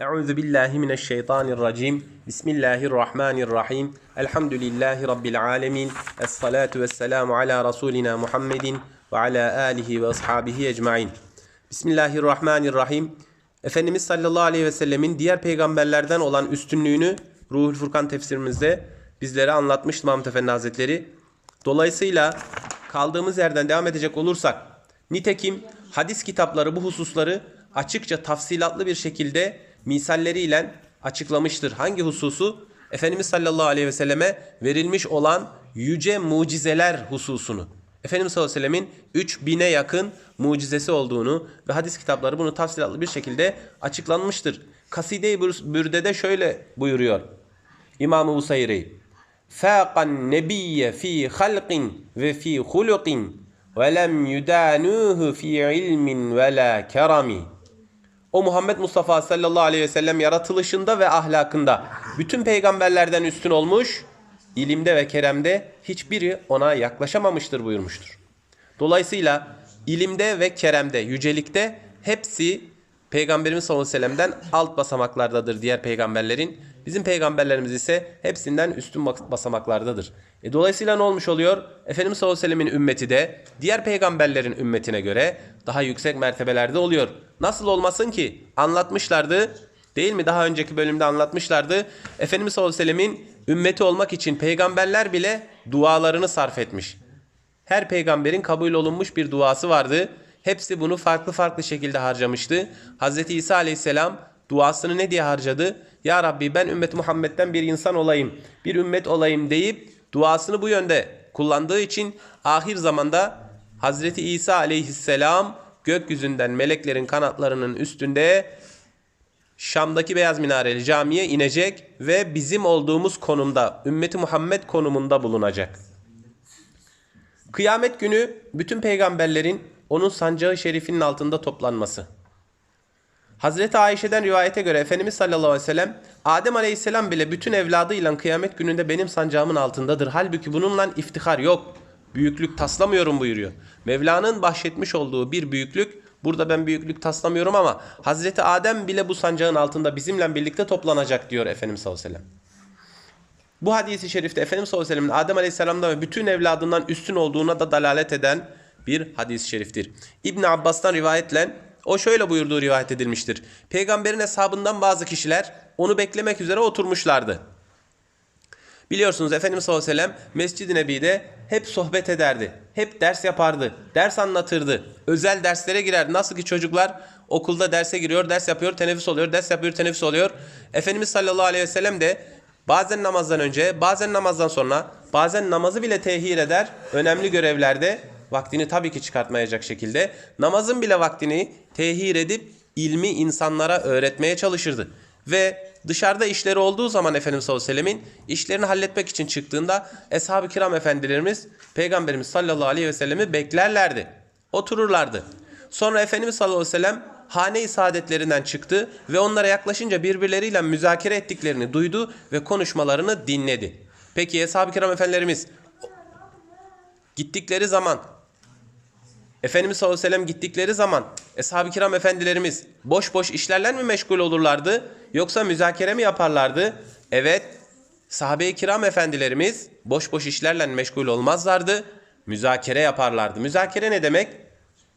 Euzu billahi mineşşeytanirracim. Bismillahirrahmanirrahim. Elhamdülillahi rabbil alamin. Essalatu vesselamu ala rasulina Muhammedin ve ala alihi ve ashabihi ecmaîn. Bismillahirrahmanirrahim. Efendimiz sallallahu aleyhi ve sellemin diğer peygamberlerden olan üstünlüğünü Ruhul Furkan tefsirimizde bizlere anlatmıştı Mahmud Efendi Hazretleri. Dolayısıyla kaldığımız yerden devam edecek olursak nitekim hadis kitapları bu hususları açıkça tafsilatlı bir şekilde misalleriyle açıklamıştır. Hangi hususu? Efendimiz sallallahu aleyhi ve selleme verilmiş olan yüce mucizeler hususunu. Efendimiz sallallahu aleyhi ve sellemin 3000'e yakın mucizesi olduğunu ve hadis kitapları bunu tafsilatlı bir şekilde açıklanmıştır. Kaside-i Bürde'de şöyle buyuruyor İmam-ı Busayri. Fâqan nebiyye fi halqin ve fi hulukin ve lem yudanuhu fi ilmin ve la kerami. O Muhammed Mustafa sallallahu aleyhi ve sellem yaratılışında ve ahlakında bütün peygamberlerden üstün olmuş, ilimde ve keremde hiçbiri ona yaklaşamamıştır buyurmuştur. Dolayısıyla ilimde ve keremde, yücelikte hepsi Peygamberimiz sallallahu aleyhi ve sellem'den alt basamaklardadır diğer peygamberlerin. Bizim peygamberlerimiz ise hepsinden üstün basamaklardadır. E dolayısıyla ne olmuş oluyor? Efendimiz sallallahu aleyhi ve sellemin ümmeti de diğer peygamberlerin ümmetine göre daha yüksek mertebelerde oluyor. Nasıl olmasın ki? Anlatmışlardı. Değil mi? Daha önceki bölümde anlatmışlardı. Efendimiz sallallahu aleyhi ve sellemin ümmeti olmak için peygamberler bile dualarını sarf etmiş. Her peygamberin kabul olunmuş bir duası vardı. Hepsi bunu farklı farklı şekilde harcamıştı. Hz. İsa aleyhisselam duasını ne diye harcadı? Ya Rabbi ben ümmet Muhammed'den bir insan olayım, bir ümmet olayım deyip duasını bu yönde kullandığı için ahir zamanda Hazreti İsa aleyhisselam gökyüzünden meleklerin kanatlarının üstünde Şam'daki Beyaz Minareli camiye inecek ve bizim olduğumuz konumda, ümmeti Muhammed konumunda bulunacak. Kıyamet günü bütün peygamberlerin onun sancağı şerifinin altında toplanması. Hazreti Ayşe'den rivayete göre Efendimiz sallallahu aleyhi ve sellem Adem aleyhisselam bile bütün evladıyla kıyamet gününde benim sancağımın altındadır. Halbuki bununla iftihar yok. Büyüklük taslamıyorum buyuruyor. Mevla'nın bahşetmiş olduğu bir büyüklük burada ben büyüklük taslamıyorum ama Hazreti Adem bile bu sancağın altında bizimle birlikte toplanacak diyor Efendimiz sallallahu aleyhi ve sellem. Bu hadisi şerifte Efendimiz sallallahu aleyhi ve sellem'in Adem aleyhisselamdan ve bütün evladından üstün olduğuna da dalalet eden bir hadis-i şeriftir. İbn Abbas'tan rivayetle o şöyle buyurduğu rivayet edilmiştir. Peygamberin hesabından bazı kişiler onu beklemek üzere oturmuşlardı. Biliyorsunuz Efendimiz sallallahu aleyhi ve sellem Mescid-i Nebi'de hep sohbet ederdi. Hep ders yapardı. Ders anlatırdı. Özel derslere girerdi. Nasıl ki çocuklar okulda derse giriyor, ders yapıyor, teneffüs oluyor, ders yapıyor, teneffüs oluyor. Efendimiz sallallahu aleyhi ve sellem de bazen namazdan önce, bazen namazdan sonra, bazen namazı bile tehir eder. Önemli görevlerde vaktini tabii ki çıkartmayacak şekilde namazın bile vaktini tehir edip ilmi insanlara öğretmeye çalışırdı. Ve dışarıda işleri olduğu zaman Efendimiz sallallahu aleyhi ve sellemin işlerini halletmek için çıktığında Eshab-ı Kiram efendilerimiz Peygamberimiz sallallahu aleyhi ve sellemi beklerlerdi. Otururlardı. Sonra Efendimiz sallallahu aleyhi ve sellem hane-i saadetlerinden çıktı ve onlara yaklaşınca birbirleriyle müzakere ettiklerini duydu ve konuşmalarını dinledi. Peki Eshab-ı Kiram efendilerimiz gittikleri zaman Efendimiz sallallahu aleyhi ve sellem gittikleri zaman Eshab-ı Kiram efendilerimiz boş boş işlerle mi meşgul olurlardı yoksa müzakere mi yaparlardı? Evet sahabe-i kiram efendilerimiz boş boş işlerle meşgul olmazlardı. Müzakere yaparlardı. Müzakere ne demek?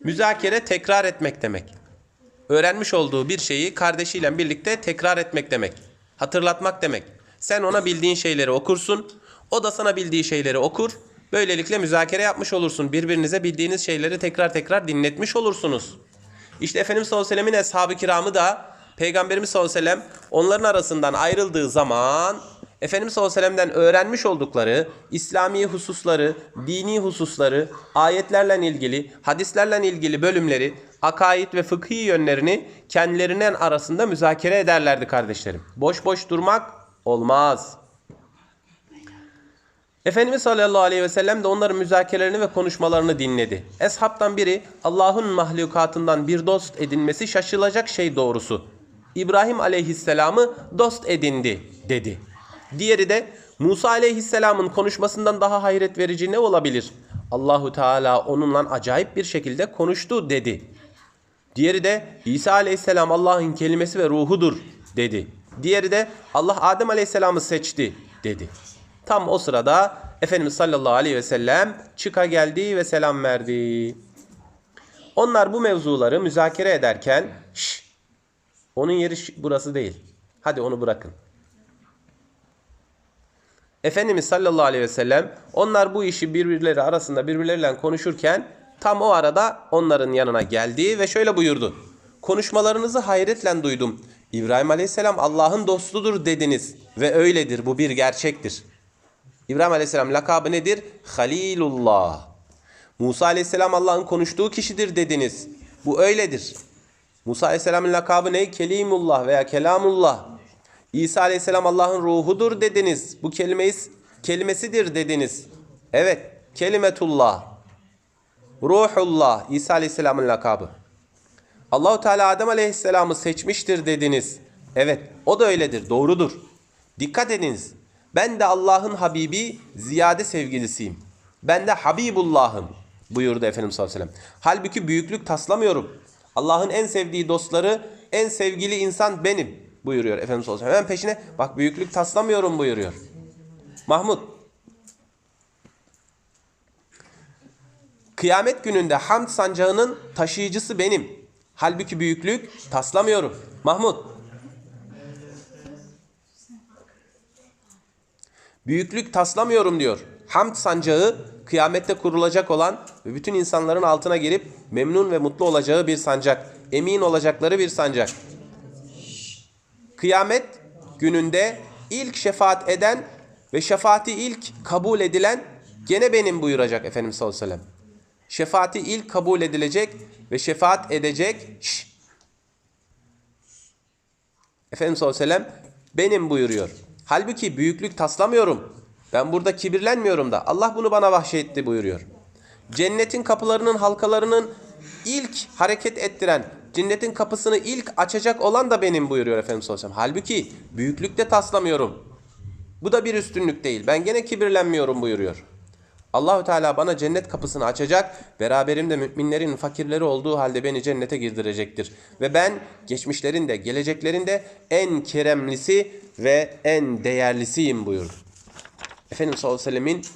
Müzakere tekrar etmek demek. Öğrenmiş olduğu bir şeyi kardeşiyle birlikte tekrar etmek demek. Hatırlatmak demek. Sen ona bildiğin şeyleri okursun. O da sana bildiği şeyleri okur. Böylelikle müzakere yapmış olursun. Birbirinize bildiğiniz şeyleri tekrar tekrar dinletmiş olursunuz. İşte Efendimiz sallallahu aleyhi ve sellemin eshab-ı kiramı da Peygamberimiz sallallahu aleyhi ve sellem onların arasından ayrıldığı zaman Efendimiz sallallahu aleyhi ve sellem'den öğrenmiş oldukları İslami hususları, dini hususları, ayetlerle ilgili, hadislerle ilgili bölümleri, akaid ve fıkhi yönlerini kendilerinin arasında müzakere ederlerdi kardeşlerim. Boş boş durmak olmaz. Efendimiz sallallahu aleyhi ve sellem de onların müzakerelerini ve konuşmalarını dinledi. Eshabtan biri Allah'ın mahlukatından bir dost edinmesi şaşılacak şey doğrusu. İbrahim aleyhisselamı dost edindi dedi. Diğeri de Musa aleyhisselamın konuşmasından daha hayret verici ne olabilir? Allahu Teala onunla acayip bir şekilde konuştu dedi. Diğeri de İsa aleyhisselam Allah'ın kelimesi ve ruhudur dedi. Diğeri de Allah Adem Aleyhisselam'ı seçti dedi. Tam o sırada Efendimiz sallallahu aleyhi ve sellem çıka geldi ve selam verdi. Onlar bu mevzuları müzakere ederken Şşş, onun yeri burası değil. Hadi onu bırakın. Efendimiz sallallahu aleyhi ve sellem onlar bu işi birbirleri arasında birbirleriyle konuşurken tam o arada onların yanına geldi ve şöyle buyurdu. Konuşmalarınızı hayretle duydum. İbrahim aleyhisselam Allah'ın dostudur dediniz ve öyledir bu bir gerçektir. İbrahim aleyhisselam lakabı nedir? Halilullah. Musa aleyhisselam Allah'ın konuştuğu kişidir dediniz. Bu öyledir. Musa aleyhisselamın lakabı ne? Kelimullah veya Kelamullah. İsa aleyhisselam Allah'ın ruhudur dediniz. Bu kelimeyi kelimesidir dediniz. Evet. Kelimetullah. Ruhullah. İsa aleyhisselamın lakabı. Allahu Teala Adem aleyhisselamı seçmiştir dediniz. Evet. O da öyledir. Doğrudur. Dikkat ediniz. Ben de Allah'ın Habibi ziyade sevgilisiyim. Ben de Habibullah'ım buyurdu Efendimiz sallallahu aleyhi ve sellem. Halbuki büyüklük taslamıyorum. Allah'ın en sevdiği dostları, en sevgili insan benim buyuruyor Efendimiz sallallahu aleyhi ve sellem. Hemen peşine bak büyüklük taslamıyorum buyuruyor. Mahmud. Kıyamet gününde hamd sancağının taşıyıcısı benim. Halbuki büyüklük taslamıyorum. Mahmud. Büyüklük taslamıyorum diyor. Hamd sancağı kıyamette kurulacak olan ve bütün insanların altına girip memnun ve mutlu olacağı bir sancak. Emin olacakları bir sancak. Kıyamet gününde ilk şefaat eden ve şefaati ilk kabul edilen gene benim buyuracak Efendimiz sallallahu aleyhi ve sellem. Şefaati ilk kabul edilecek ve şefaat edecek. Şşş. Efendimiz sallallahu aleyhi ve sellem benim buyuruyor. Halbuki büyüklük taslamıyorum. Ben burada kibirlenmiyorum da. Allah bunu bana vahşetti buyuruyor. Cennetin kapılarının halkalarının ilk hareket ettiren, cennetin kapısını ilk açacak olan da benim buyuruyor Efendimiz sallallahu aleyhi ve sellem. Halbuki büyüklükte taslamıyorum. Bu da bir üstünlük değil. Ben gene kibirlenmiyorum buyuruyor. Allahü Teala bana cennet kapısını açacak, beraberimde müminlerin fakirleri olduğu halde beni cennete girdirecektir. Ve ben geçmişlerin de geleceklerin de en keremlisi ve en değerlisiyim buyurdu. Efendimiz sallallahu aleyhi ve sellemin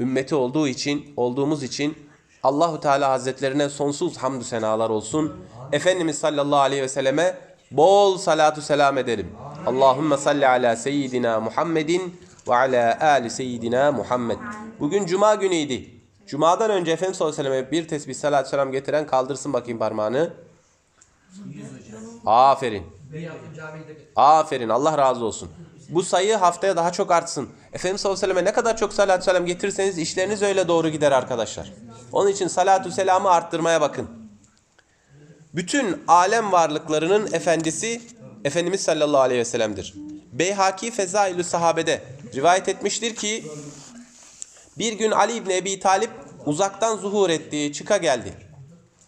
ümmeti olduğu için, olduğumuz için Allahu Teala Hazretlerine sonsuz hamdü senalar olsun. Efendimiz sallallahu aleyhi ve selleme bol salatu selam edelim. Allahümme salli ala seyyidina Muhammedin ve ala ali seyyidina Muhammed. Bugün cuma günüydü. Cumadan önce Efendimiz sallallahu aleyhi ve selleme bir tesbih salatü selam getiren kaldırsın bakayım parmağını. Aferin. Aferin Allah razı olsun. Bu sayı haftaya daha çok artsın. Efendimiz sallallahu aleyhi ve selleme ne kadar çok salatü selam getirirseniz işleriniz öyle doğru gider arkadaşlar. Onun için salatü selamı arttırmaya bakın. Bütün alem varlıklarının efendisi Efendimiz sallallahu aleyhi ve sellem'dir. Beyhaki Fezailü Sahabe'de rivayet etmiştir ki bir gün Ali İbni Ebi Talip uzaktan zuhur etti, çıka geldi.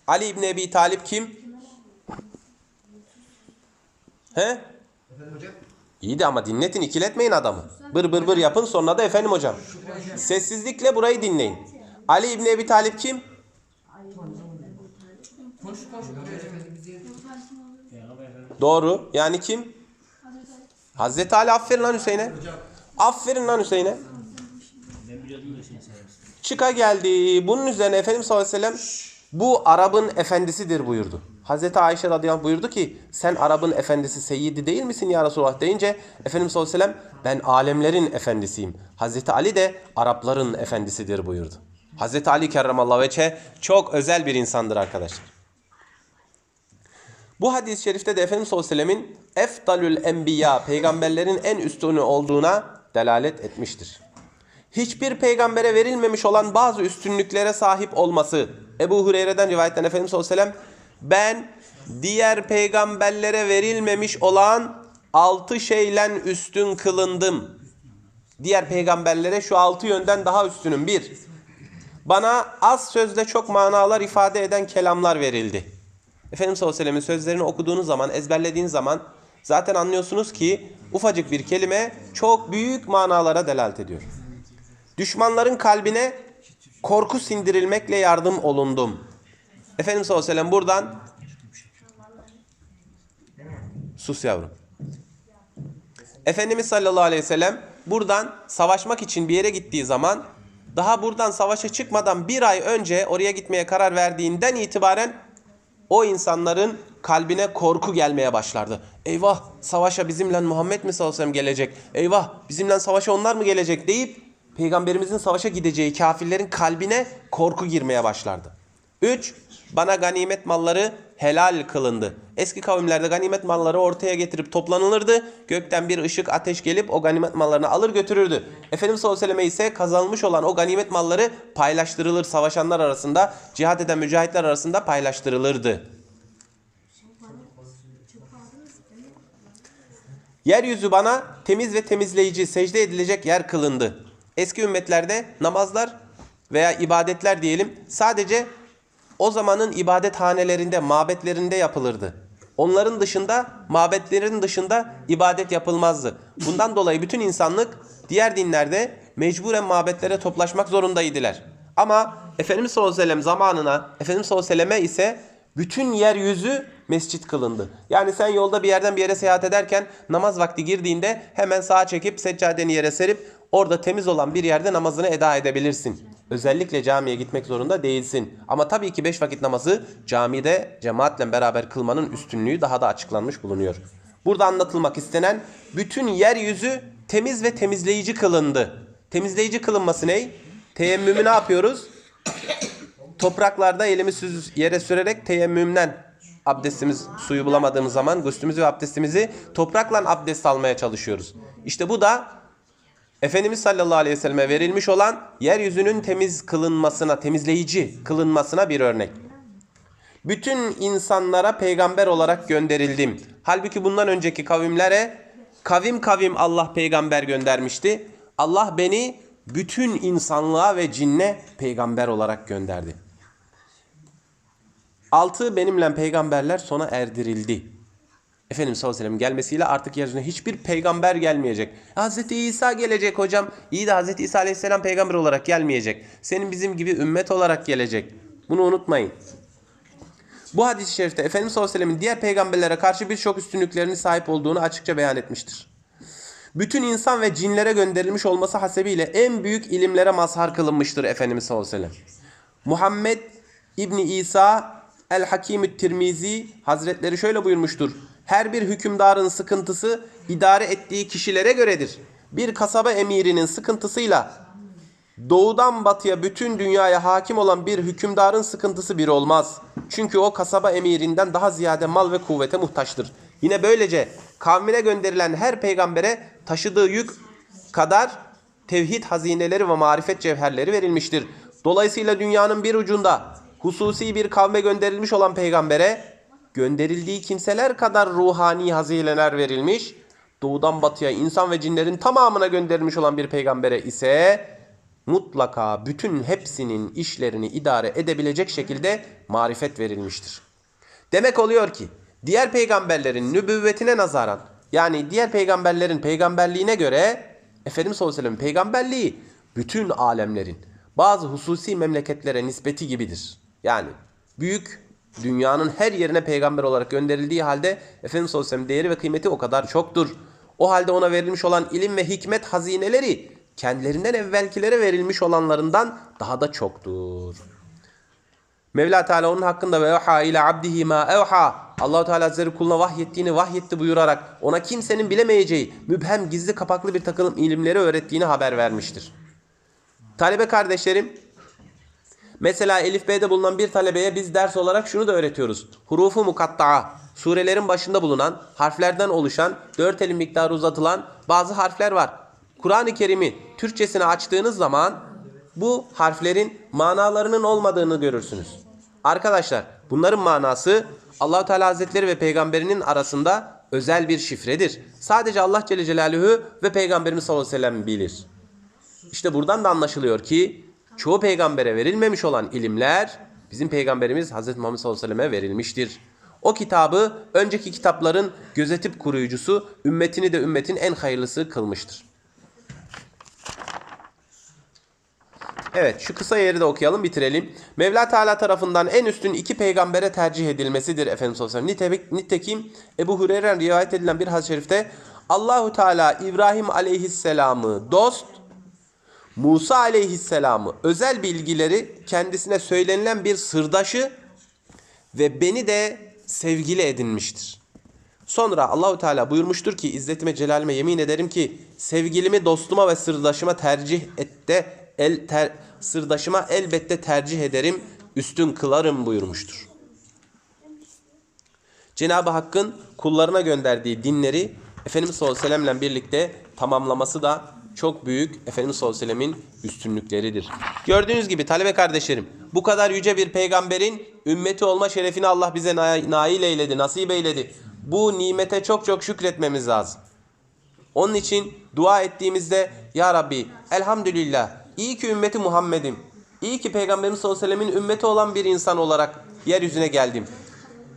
Ali İbni Ebi Talip kim? He? İyi de ama dinletin, ikiletmeyin adamı. Bır bır bır yapın sonra da efendim hocam. Sessizlikle burayı dinleyin. Ali İbni Ebi Talip kim? Doğru. Yani kim? Hazreti Ali aferin lan Hüseyin'e. Aferin lan Hüseyin'e. Çıka geldi. Bunun üzerine Efendimiz sallallahu aleyhi ve sellem bu Arap'ın efendisidir buyurdu. Hazreti Ayşe radıyallahu buyurdu ki sen Arap'ın efendisi seyyidi değil misin ya Resulullah deyince Efendimiz sallallahu aleyhi ve sellem ben alemlerin efendisiyim. Hazreti Ali de Arapların efendisidir buyurdu. Hazreti Ali kerramallahu veçhe çok özel bir insandır arkadaşlar. Bu hadis-i şerifte de Efendimiz sallallahu aleyhi ve sellemin efdalül enbiya peygamberlerin en üstünü olduğuna delalet etmiştir. Hiçbir peygambere verilmemiş olan bazı üstünlüklere sahip olması. Ebu Hureyre'den rivayetten Efendimiz sallallahu aleyhi ve sellem ben diğer peygamberlere verilmemiş olan altı şeylen üstün kılındım. Diğer peygamberlere şu altı yönden daha üstünüm. Bir, bana az sözle çok manalar ifade eden kelamlar verildi. Efendimiz sallallahu aleyhi ve sellemin sözlerini okuduğunuz zaman, ezberlediğiniz zaman zaten anlıyorsunuz ki ufacık bir kelime çok büyük manalara delalet ediyor. Düşmanların kalbine korku sindirilmekle yardım olundum. Efendimiz sallallahu aleyhi ve buradan Sus yavrum. Efendimiz sallallahu aleyhi ve sellem buradan savaşmak için bir yere gittiği zaman daha buradan savaşa çıkmadan bir ay önce oraya gitmeye karar verdiğinden itibaren o insanların kalbine korku gelmeye başlardı. Eyvah savaşa bizimle Muhammed mi sallallahu gelecek? Eyvah bizimle savaşa onlar mı gelecek deyip peygamberimizin savaşa gideceği kafirlerin kalbine korku girmeye başlardı. 3. Bana ganimet malları helal kılındı. Eski kavimlerde ganimet malları ortaya getirip toplanılırdı. Gökten bir ışık ateş gelip o ganimet mallarını alır götürürdü. Efendimiz sallallahu ise kazanılmış olan o ganimet malları paylaştırılır. Savaşanlar arasında, cihat eden mücahitler arasında paylaştırılırdı. Yeryüzü bana temiz ve temizleyici, secde edilecek yer kılındı. Eski ümmetlerde namazlar veya ibadetler diyelim sadece o zamanın ibadethanelerinde, mabetlerinde yapılırdı. Onların dışında, mabetlerin dışında ibadet yapılmazdı. Bundan dolayı bütün insanlık diğer dinlerde mecburen mabetlere toplaşmak zorundaydılar. Ama Efendimiz sallallahu aleyhi ve sellem zamanına, Efendimiz sallallahu aleyhi ve selleme ise bütün yeryüzü mescit kılındı. Yani sen yolda bir yerden bir yere seyahat ederken namaz vakti girdiğinde hemen sağa çekip seccadeni yere serip orada temiz olan bir yerde namazını eda edebilirsin. Özellikle camiye gitmek zorunda değilsin. Ama tabii ki beş vakit namazı camide cemaatle beraber kılmanın üstünlüğü daha da açıklanmış bulunuyor. Burada anlatılmak istenen bütün yeryüzü temiz ve temizleyici kılındı. Temizleyici kılınması ne? Teyemmümü ne yapıyoruz? Topraklarda elimi süz, yere sürerek teyemmümden abdestimiz suyu bulamadığımız zaman guslümüzü ve abdestimizi toprakla abdest almaya çalışıyoruz. İşte bu da Efendimiz sallallahu aleyhi ve selleme verilmiş olan yeryüzünün temiz kılınmasına, temizleyici kılınmasına bir örnek. Bütün insanlara peygamber olarak gönderildim. Halbuki bundan önceki kavimlere kavim kavim Allah peygamber göndermişti. Allah beni bütün insanlığa ve cinne peygamber olarak gönderdi. Altı benimle peygamberler sona erdirildi. Efendimiz sallallahu aleyhi ve sellem gelmesiyle artık yeryüzüne hiçbir peygamber gelmeyecek. Hazreti İsa gelecek hocam. İyi de Hazreti İsa aleyhisselam peygamber olarak gelmeyecek. Senin bizim gibi ümmet olarak gelecek. Bunu unutmayın. Bu hadis-i şerifte Efendimiz sallallahu aleyhi ve sellemin diğer peygamberlere karşı birçok üstünlüklerini sahip olduğunu açıkça beyan etmiştir. Bütün insan ve cinlere gönderilmiş olması hasebiyle en büyük ilimlere mazhar kılınmıştır Efendimiz sallallahu aleyhi ve sellem. Muhammed İbni İsa El-Hakim-ü Tirmizi Hazretleri şöyle buyurmuştur. Her bir hükümdarın sıkıntısı idare ettiği kişilere göredir. Bir kasaba emirinin sıkıntısıyla doğudan batıya bütün dünyaya hakim olan bir hükümdarın sıkıntısı bir olmaz. Çünkü o kasaba emirinden daha ziyade mal ve kuvvete muhtaçtır. Yine böylece kavmine gönderilen her peygambere taşıdığı yük kadar tevhid hazineleri ve marifet cevherleri verilmiştir. Dolayısıyla dünyanın bir ucunda hususi bir kavme gönderilmiş olan peygambere gönderildiği kimseler kadar ruhani hazineler verilmiş. Doğudan batıya insan ve cinlerin tamamına gönderilmiş olan bir peygambere ise mutlaka bütün hepsinin işlerini idare edebilecek şekilde marifet verilmiştir. Demek oluyor ki diğer peygamberlerin nübüvvetine nazaran yani diğer peygamberlerin peygamberliğine göre Efendimiz sallallahu peygamberliği bütün alemlerin bazı hususi memleketlere nispeti gibidir. Yani büyük dünyanın her yerine peygamber olarak gönderildiği halde Efendimiz sallallahu aleyhi ve değeri ve kıymeti o kadar çoktur. O halde ona verilmiş olan ilim ve hikmet hazineleri kendilerinden evvelkilere verilmiş olanlarından daha da çoktur. Mevla Teala onun hakkında ve evha ile abdihi ma evha Allahu Teala Hazretleri kuluna vahyettiğini vahyetti buyurarak ona kimsenin bilemeyeceği mübhem gizli kapaklı bir takım ilimleri öğrettiğini haber vermiştir. Talebe kardeşlerim Mesela Elif B'de bulunan bir talebeye biz ders olarak şunu da öğretiyoruz. Hurufu mukatta'a, surelerin başında bulunan, harflerden oluşan, dört elin miktarı uzatılan bazı harfler var. Kur'an-ı Kerim'i Türkçesine açtığınız zaman bu harflerin manalarının olmadığını görürsünüz. Arkadaşlar bunların manası Allahu Teala Hazretleri ve peygamberinin arasında özel bir şifredir. Sadece Allah Celle Celaluhu ve peygamberimiz sallallahu aleyhi ve sellem bilir. İşte buradan da anlaşılıyor ki çoğu peygambere verilmemiş olan ilimler bizim peygamberimiz Hazreti Muhammed sallallahu aleyhi ve selleme verilmiştir. O kitabı önceki kitapların gözetip koruyucusu, ümmetini de ümmetin en hayırlısı kılmıştır. Evet şu kısa yeri de okuyalım bitirelim. Mevla Teala tarafından en üstün iki peygambere tercih edilmesidir Efendimiz sallallahu aleyhi ve sellem. Nite- Nitekim Ebu Hureyre'den rivayet edilen bir hadis-i şerifte Allahu Teala İbrahim aleyhisselamı dost, Musa aleyhisselamı özel bilgileri kendisine söylenilen bir sırdaşı ve beni de sevgili edinmiştir. Sonra Allahu Teala buyurmuştur ki İzzetime Celalime yemin ederim ki sevgilimi dostuma ve sırdaşıma tercih et de el ter, sırdaşıma elbette tercih ederim üstün kılarım buyurmuştur. Cenab-ı Hakk'ın kullarına gönderdiği dinleri Efendimiz sallallahu aleyhi ve birlikte tamamlaması da çok büyük Efendimiz sallallahu aleyhi ve sellemin üstünlükleridir. Gördüğünüz gibi talebe kardeşlerim bu kadar yüce bir peygamberin ümmeti olma şerefini Allah bize na- nail eyledi, nasip eyledi. Bu nimete çok çok şükretmemiz lazım. Onun için dua ettiğimizde Ya Rabbi elhamdülillah iyi ki ümmeti Muhammed'im. İyi ki Peygamberimiz sallallahu aleyhi ve sellemin ümmeti olan bir insan olarak yeryüzüne geldim.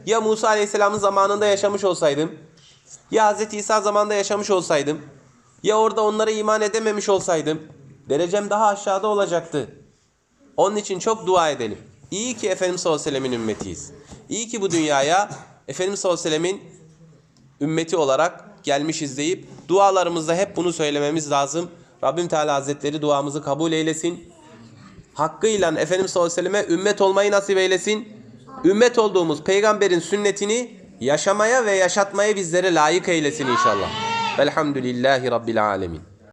Ya Musa aleyhisselamın zamanında yaşamış olsaydım, ya Hz. İsa zamanında yaşamış olsaydım, ya orada onlara iman edememiş olsaydım, derecem daha aşağıda olacaktı. Onun için çok dua edelim. İyi ki Efendimiz sallallahu aleyhi ve sellemin ümmetiyiz. İyi ki bu dünyaya Efendimiz sallallahu aleyhi ve sellemin ümmeti olarak gelmişiz deyip dualarımızda hep bunu söylememiz lazım. Rabbim Teala Hazretleri duamızı kabul eylesin. Hakkıyla Efendimiz sallallahu aleyhi ve selleme ümmet olmayı nasip eylesin. Ümmet olduğumuz peygamberin sünnetini yaşamaya ve yaşatmaya bizlere layık eylesin inşallah. فالحمد لله رب العالمين.